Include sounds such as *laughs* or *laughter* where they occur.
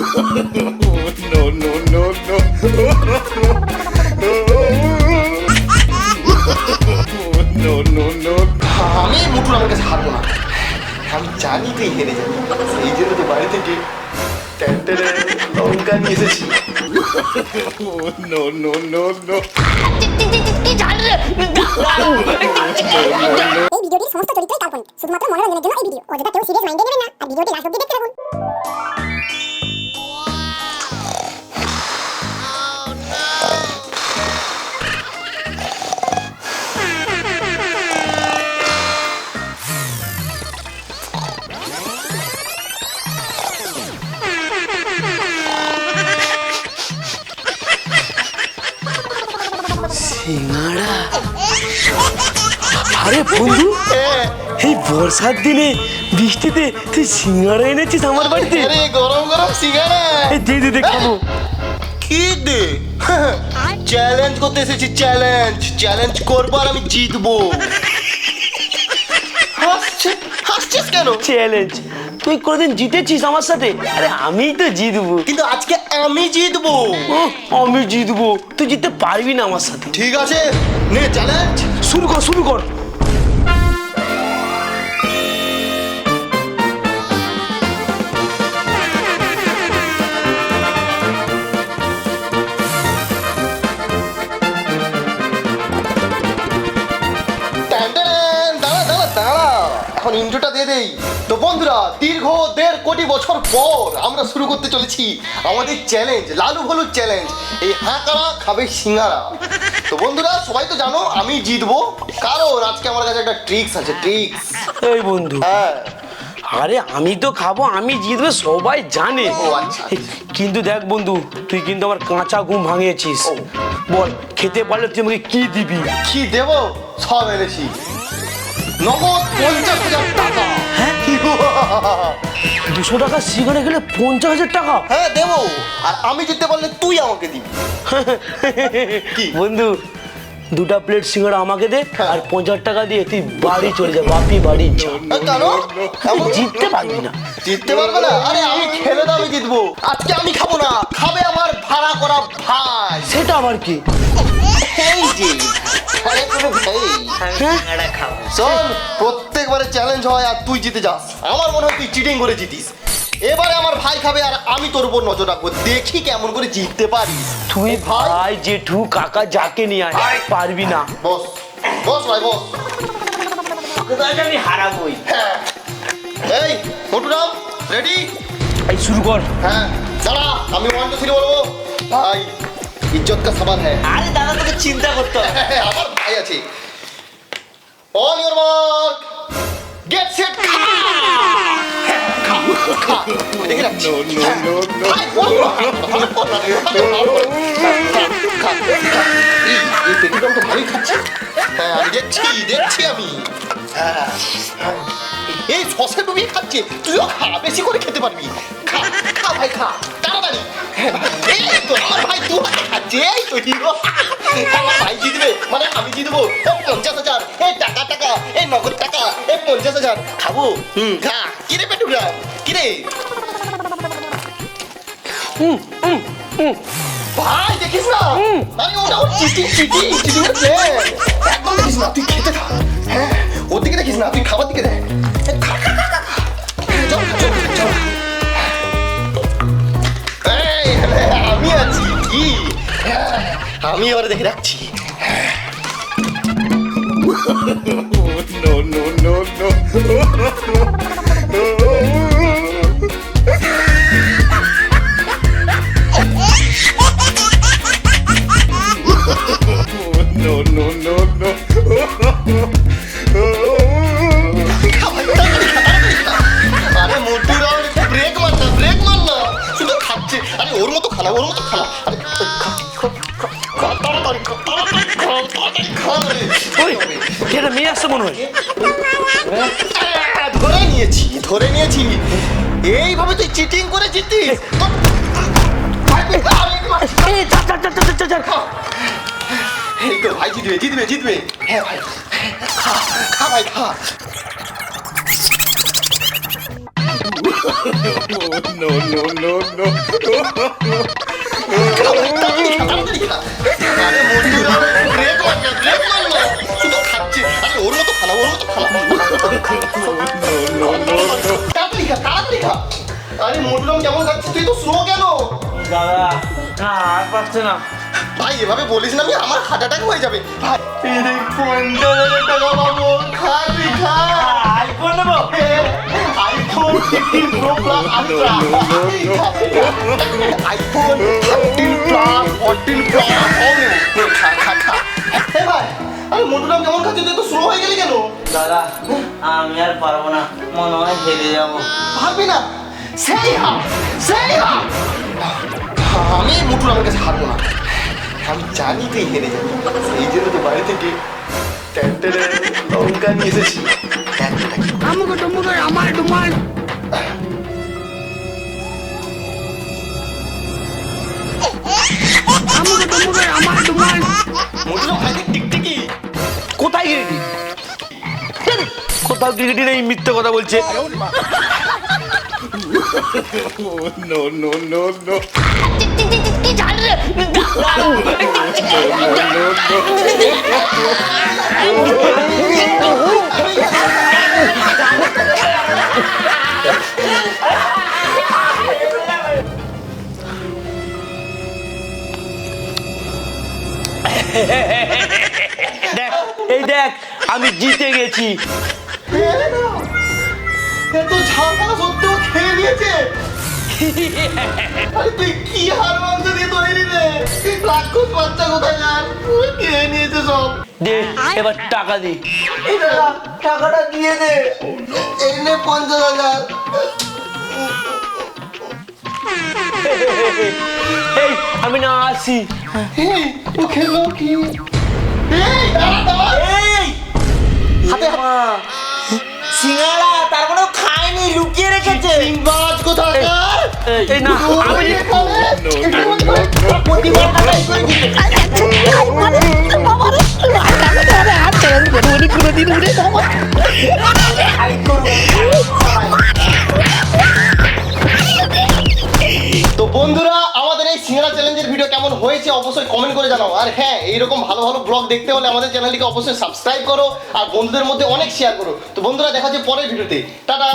no, no, no, no. no, no, no. আমি মুটুর আমার কাছে হারবো না আমি জানি তুই হেরে যাবি সেই জন্য তো বাড়ি থেকে লঙ্কা নিয়ে এসেছি no, no, no, no. এই ভিডিওটির সমস্ত চরিত্রই কাল্পনিক শুধুমাত্র মনোরঞ্জনের জন্য এই ভিডিও অযথা কেউ সিরিয়াস মাইন্ডে নেবেন না আর ভিডিওটি লাস্ট অব্দি দেখতে থাকুন সিঙ্গাড়া আরে বন্ধু এই বর্ষার দিনে বৃষ্টিতে তুই সিঙ্গাড়া এনেছিস আমার বাড়িতে? আরে গরম গরম সিঙ্গারা। এই দে দে দে খাব। কি দে? চ্যালেঞ্জ করতে এসেছি চ্যালেঞ্জ চ্যালেঞ্জ করব আর আমি জিতবো। হাসছিস কেন? চ্যালেঞ্জ। তুই কোনোদিন জিতেছিস আমার সাথে? আরে আমিই তো জিতবো। কিন্তু আজকে আমি জিতবো। উহ, আমি জিতবো। তুই জিততে পারবি না আমার সাথে। ঠিক আছে নে চ্যালেঞ্জ শুরু কর শুরু কর। কোটি বছর পর আমরা শুরু করতে চলেছি আমাদের চ্যালেঞ্জ লালু ভলু চ্যালেঞ্জ এই হাঁকারা খাবে সিঙ্গারা। তো বন্ধুরা সবাই তো জানো আমি জিতবো। কারণ আজকে আমার কাছে একটা ট্রিক্স আছে ট্রিক্স এই বন্ধু হ্যাঁ। আরে আমি তো খাব আমি জিতবে সবাই জানে। ও আচ্ছা। কিন্তু দেখ বন্ধু তুই কিন্তু আমার কাঁচা ঘুম ভাঙিয়েছিস। বল খেতে পারলে তুই আমাকে কি দিবি? কি দেবো? সব এনেছি। নগদ পঞ্চাশ হাজার টাকা। *laughs* দুশো টাকা সিগারে গেলে পঞ্চাশ হাজার টাকা? হ্যাঁ দেবো। আর আমি জিততে পারলে তুই আমাকে দিবি। *laughs* কি? বন্ধু দুটা প্লেট সিঙ্গারা আমাকে দে হ্যাঁ। আর পঞ্চাশ টাকা দিয়ে তুই বাড়ি চলে যা বাপি বাড়ি যা। কেন? জিততে পারবি না। জিততে পারবে না? আরে খেলে তো আমি জিতবো আজকে আমি খাব না খাবে আমার ভাড়া করা ভাই। সেটা আবার কি? এই যে আরে পুরো ভাই। শোন প্রত্যেকবারে চ্যালেঞ্জ হয় আর তুই জিতে যাস। আমার মনে হয় তুই চিটিং করে জিতিস। এবারে আমার ভাই খাবে আর আমি তোর উপর নজর রাখব। দেখি কেমন করে জিততে পারিস তুই ভাই। জেঠু কাকা যাকে নিয়ে আয় পারবি না। বস বস ভাই বস। আমি হারাবই। হ্যাঁ। এই মোটুরাম রেডি এই শুরু কর হ্যাঁ দাঁড়া আমি ওয়ান টু থ্রি বলব ভাই ইজ্জত কা সবাল হ্যাঁ আরে দাদা তোকে চিন্তা করতে হবে আমার ভাই আছে on your mark get set হ্যাঁ দেখছি দেখছি আমি হ্যাঁ, হ্যাঁ। এই সসে ডুবিয়ে খাচ্ছে। তুইও খা বেশি করে খেতে পারবি। খা খা ভাই খা। তাড়াতাড়ি হ্যাঁ, ভাই, এই তো আমার ভাই তুই খাচ্ছে এই তো হিরো। আমার ভাই জিতবে মানে আমি জিতবো। পঞ্চাশ হাজার এই টাকা টাকা এই নগদ টাকা এই পঞ্চাশ হাজার। খাব? হুম খা। কিরে পেটুরা? কিরে? ভাই দেখিস না? আরে ওটা ওর চিটিং চিটিং চিটিং একদম দেখিস না তুই খেতে হ্যাঁ ওর দিকে দেখিস না তুই খাবার দিকে দেখ। হ্যাঁ, আমি এবারে দেখে রাখছি। ব্রেক ব্রেক আরে ওর মতো খালা ওর মতো খানা। আরে ওই এটা মেয়ে আসছে মনে হয় আহ, ধরে নিয়েছি ধরে নিয়েছি এইভাবে তুই চিটিং করে জিতিস তো- ভাই, তুই খা, আমি একটু মারছি। এই, ছাড়, ছাড়, ছাড়, ছাড়, ছাড়, ছাড়। খা। এই তো ভাই জিতবে জিতবে জিতবে হ্যাঁ ভাই খা খা ভাই খা no, no, no, no. তাড়াতাড়ি খা তাড়াতাড়ি খা। আরে মন্টুরাম কেমন খাচ্ছে? তুই তো স্লো কেন? দাদা আর পারছে না। ভাই এভাবে বলিস না আমি আমার হার্ট অ্যাটাক হয়ে যাবে। পঞ্চাশ হাজার টাকা পাবো। খা। তুই খা আইফোন নেব iPhone fifteen pro plus ultra iPhone thirteen plus fourteen plus খা খা খা এ ভাই আরে মোটুরাম কেমন খাচ্ছে? তুই তো স্লো হয়ে গেলি কেন? দাদা আমি আর পারব না। মনে হয় হেরে যাব। পারবি না? সেই হা সেই হা। আমি মোটুরামের কাছে হারবো না। আমি জানি তুই হেরে যাবি। এই জন্য তো বাড়ি থেকে ট্যান্টেরে লঙ্কা নিয়ে এসেছি। দেখ এটা কি। মোটুরাম ভাই টিকটিকি কোথায় গিরিটি কোথাও ক্রিকেটের এই মিথ্যে কথা বলছে No, no, no, no. *laughs* দেখ এই দেখ আমি জিতে গেছি। এত ঝাঁকা সত্ত্বেও খেয়ে নিয়েছে? আরে তুই কি হার মাংস দিয়ে তৈরি রে? রাক্ষস বাচ্চা কোথায় যান খেয়ে নিয়েছে সব। দে এবার টাকা দি। টাকাটা দিয়ে দে। এই নে পঞ্চাশ হাজার। *laughs* এই আমি না আসি এই, ও খেলো কি এই দাঁড়া এই হাতে সিঙ্গারা তার মানে ও খায়নি লুকিয়ে রেখেছে বাজ কোথাকার এই না আমি প্রতিবার ভিডিও কেমন হয়েছে অবশ্যই কমেন্ট করে জানাও। আর হ্যাঁ এইরকম ভালো ভালো ব্লগ দেখতে হলে আমাদের চ্যানেলটিকে অবশ্যই সাবস্ক্রাইব করো আর বন্ধুদের মধ্যে অনেক শেয়ার করো। তো বন্ধুরা, দেখা যাচ্ছে পরের ভিডিওতে টাটা!